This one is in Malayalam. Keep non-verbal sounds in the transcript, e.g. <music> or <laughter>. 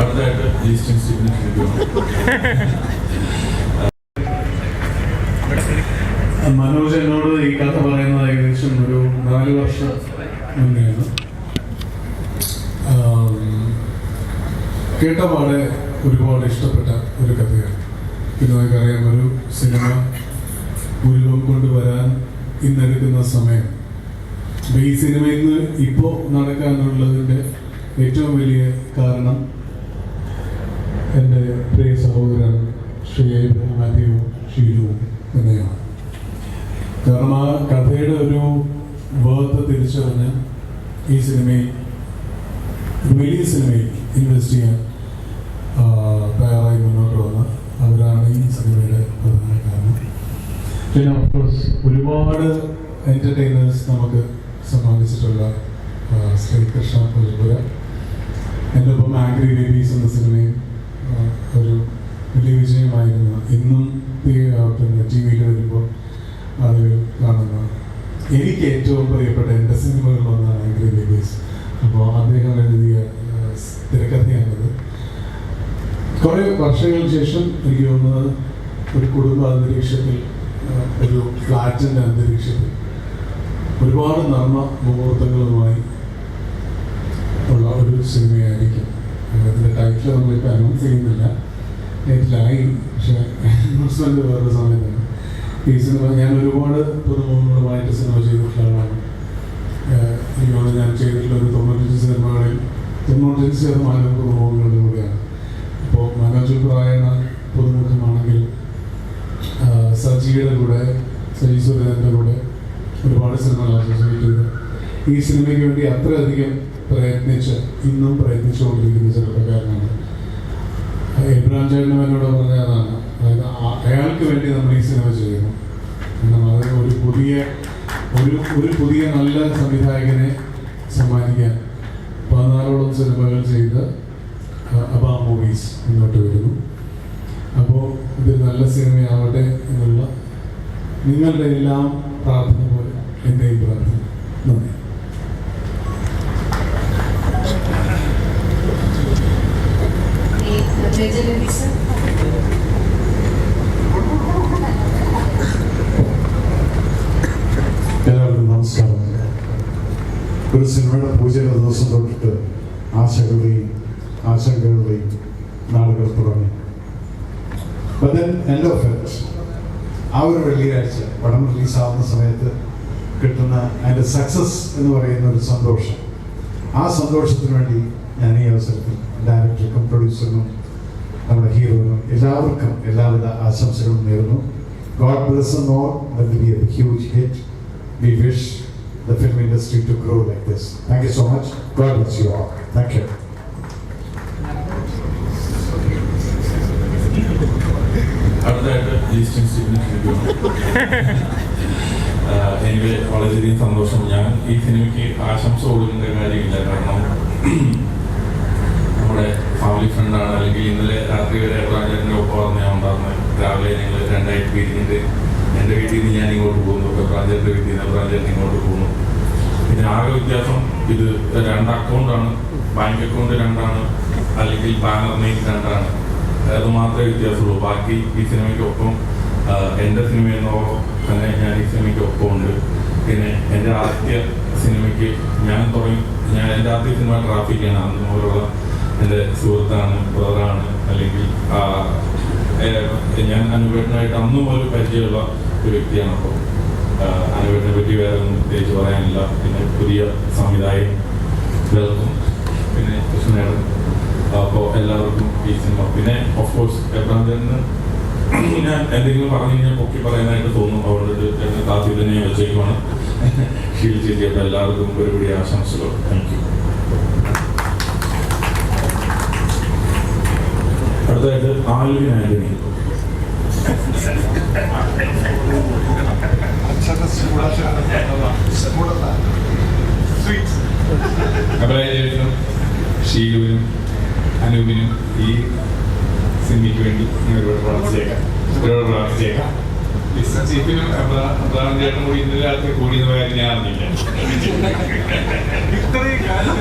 അടുത്തായിട്ട് മനോജ് എന്നോട് ഈ കഥ പറയുന്നത് ഏകദേശം ഒരു നാല് വർഷം മുന്നെയാണ്. കേട്ട പാടെ ഒരുപാട് ഇഷ്ടപ്പെട്ട ഒരു കഥയാണ്. പിന്നെ നമുക്കറിയാം ഒരു സിനിമ ഉരുവം കൊണ്ടുവരാൻ ഇന്നെടുക്കുന്ന സമയം. ഈ സിനിമ ഇന്ന് ഇപ്പോൾ നടക്കാനുള്ളതിന്റെ ഏറ്റവും വലിയ കാരണം എന്റെ പ്രിയ സഹോദരൻ ശ്രീ മാത്യു ഷീലുവും തന്നെയാണ് കാരണം ആ കഥയുടെ ഒരു വേർത്ത് തിരിച്ചറിഞ്ഞ് ഈ സിനിമയിൽ വലിയ സിനിമയിൽ ഇൻവെസ്റ്റ് ചെയ്യാൻ തയ്യാറായി മുന്നോട്ട് വന്ന. അവരാണ് ഈ സിനിമയുടെ പ്രധാന കാരണം. പിന്നെ ഓഫ്കോഴ്സ് ഒരുപാട് എന്റർടൈനേഴ്സ് നമുക്ക് സമ്മാനിച്ചിട്ടുള്ള ശ്രീകൃഷ്ണ ശ്രീ കൃഷ്ണ പുലിപുര എന്റെ ഒപ്പം ആംഗ്രി ബേബീസ് എന്ന സിനിമയും ഒരു വലിയ വിജയമായിരുന്നു. ഇന്നും പിന്നെ ടി വിയിൽ വരുമ്പോൾ അത് കാണുന്ന. എനിക്ക് ഏറ്റവും പ്രിയപ്പെട്ട എന്റെ സിനിമകളിൽ ഒന്നാണ് ആംഗ്രി ബേബീസ് അപ്പോൾ അദ്ദേഹം എഴുതിയ തിരക്കഥയാണത്. കുറേ വർഷങ്ങൾക്ക് ശേഷം എനിക്ക് തോന്നുന്നത് ഒരു കുടുംബ അന്തരീക്ഷത്തിൽ ഒരു ഫ്ലാറ്റിന്റെ അന്തരീക്ഷത്തിൽ ഒരുപാട് നർമ്മ മുഹൂർത്തങ്ങളുമായി ഉള്ള ഒരു സിനിമയായിരിക്കും. അതിന്റെ ടൈറ്റിൽ നമ്മളിപ്പോൾ അനൗൺസ് ചെയ്യുന്നില്ല. ടൈറ്റിലായി പക്ഷേ അനൗൺസ്മെന്റ് വേറൊരു സമയത്താണ് ഈ സിനിമ ഞാൻ ഒരുപാട് പുതുമുഖങ്ങളുമായിട്ട് സിനിമ ചെയ്തിട്ടുള്ള ആളാണ്. ഏഹ് എനിക്ക് ഞാൻ ചെയ്തിട്ടുള്ള ഒരു തൊണ്ണൂറ്റഞ്ച് സിനിമകളിൽ തൊണ്ണൂറ്റഞ്ച് ശതമാനം പുതുമുഖങ്ങളുടെ കൂടെയാണ്. അപ്പോൾ മനോജ് പ്രായണ പുതുമുഖമാണെങ്കിൽ സജിയുടെ കൂടെ സജി സുരേന്ദ്രന്റെ കൂടെ ഒരുപാട് സിനിമകളാണ് അസോസിയേറ്റ് ചെയ്ത് ഈ സിനിമയ്ക്ക് വേണ്ടി അത്രയധികം പ്രയത്നിച്ച് ഇന്നും പ്രയത്നിച്ചുകൊണ്ടിരിക്കുന്ന ചെറുപ്പക്കാരനാണ് എബ്രാം ചേട്ടനും എന്നോട് പറഞ്ഞതാണ് അതായത് അയാൾക്ക് വേണ്ടി നമ്മൾ ഈ സിനിമ ചെയ്യുന്നു. അത് ഒരു പുതിയ ഒരു ഒരു പുതിയ നല്ല സംവിധായകനെ സമ്മാനിക്കാൻ പതിനാലോളം സിനിമകൾ ചെയ്ത് അബാ മൂവീസ് മുന്നോട്ട് വരുന്നു. അപ്പോൾ ഇത് നല്ല സിനിമയാവട്ടെ എന്നുള്ള നിങ്ങളുടെ എല്ലാം പ്രാർത്ഥന പോലെ എന്റെയും പ്രാർത്ഥന എല്ലാവർക്കും നമസ്കാരം. ഒരു സിനിമയുടെ പൂജയുടെ ദിവസം തൊട്ടിട്ട് ആശകളുടെയും ആശങ്കകളുടെയും നാളുകൾ തുടങ്ങി. എൻഡ് ഓഫ് ആ ഒരു വെള്ളിയാഴ്ച പടം റിലീസാവുന്ന സമയത്ത് കിട്ടുന്ന അതിന്റെ സക്സസ് എന്ന് പറയുന്ന ഒരു സന്തോഷം. ആ സന്തോഷത്തിന് വേണ്ടി ഞാൻ ഈ അവസരത്തിൽ ഡയറക്ടർക്കും പ്രൊഡ്യൂസറിനും നമ്മുടെ ഹീറോയിനും എല്ലാവർക്കും എല്ലാവിധ ആശംസകളും നേരുന്നു. God bless them all. Be a huge hit we wish the film industry to grow like this. Thank you so much. God bless you all. Thank you. <laughs> എനിക്ക് വളരെയധികം സന്തോഷം. ഞാൻ ഈ സിനിമയ്ക്ക് ആശംസ കൊടുക്കേണ്ട കാര്യമില്ല. കാരണം <clears throat> നമ്മുടെ ഫാമിലി ഫണ്ടാണ് അല്ലെങ്കിൽ ഇന്നലെ രാത്രി വരെ പ്രാഞ്ചേട്ടന്റെ ഒപ്പം ഞാൻ ഉണ്ടായിരുന്നത്. രാവിലെ ഞങ്ങൾ രണ്ടായിട്ട് പിരിഞ്ഞിട്ട് എന്റെ വീട്ടിൽ നിന്ന് ഞാൻ ഇങ്ങോട്ട് പോകുന്നു. പ്രാജക്ടിന്റെ വീട്ടിൽ നിന്ന് പ്രാജക്ട് ഇങ്ങോട്ട് പോകുന്നു. പിന്നെ ആകെ വ്യത്യാസം ഇത് രണ്ട് അക്കൗണ്ടാണ് ബാങ്ക് അക്കൗണ്ട് രണ്ടാണ്. അല്ലെങ്കിൽ ബാനർ നെയിം രണ്ടാണ്. അത് മാത്രമേ വ്യത്യാസമുള്ളൂ. ബാക്കി ഈ സിനിമയ്ക്കൊപ്പം എന്റെ സിനിമ എന്നോ തന്നെ ഞാൻ ഈ സിനിമയ്ക്ക് ഒപ്പമുണ്ട്. പിന്നെ എന്റെ ആദ്യ സിനിമയ്ക്ക് ഞാൻ തുടങ്ങി ഞാൻ എന്റെ ആദ്യ സിനിമ ട്രാഫിക്കാണ് അന്ന് മുതലുള്ള എന്റെ സുഹൃത്താണ് ബ്രദറാണ് അല്ലെങ്കിൽ ഞാൻ അനുഭവനായിട്ട് അന്നും ഒരു പരിചയമുള്ള ഒരു വ്യക്തിയാണ്. അപ്പോൾ അനുഭവനെ പറ്റി വേറെ ഒന്നും പ്രത്യേകിച്ച് പറയാനില്ല. പിന്നെ പുതിയ സംവിധായകൻ പിന്നെ കൃഷ്ണേടൻ അപ്പോൾ എല്ലാവർക്കും ഈ സിനിമ. പിന്നെ ഓഫ് കോഴ്സ് എബ്രാം ചേട്ടന് ഞാൻ എന്തെങ്കിലും പറഞ്ഞു കഴിഞ്ഞാൽ പൊക്കി പറയാനായിട്ട് തോന്നും. അതുകൊണ്ട് ചേട്ടൻ കാത്തി തന്നെ വെച്ചേക്കുവാണ്. ഷീൽ ചേച്ചി അപ്പോൾ എല്ലാവർക്കും ഒരുപടി ആശംസകൾ താങ്ക് യു അടുത്തതായിട്ട് ആൽവിൻ ആന്റണി ഷീലുവിനും അനൂപിനും ഈ സിനിമയ്ക്ക് വേണ്ടി ഞാൻ ഒരുപാട് പ്രാർത്ഥിച്ചേക്കാം. ഒരുപാട് പ്രാർത്ഥിച്ചേക്കാം. ചീഫിനും അബ്രഹാം ചേട്ടനും കൂടി ഇന്നലെ രാത്രി കൂടിയെന്ന കാര്യം ഞാൻ അറിഞ്ഞില്ല. ഇത്രയും കാലം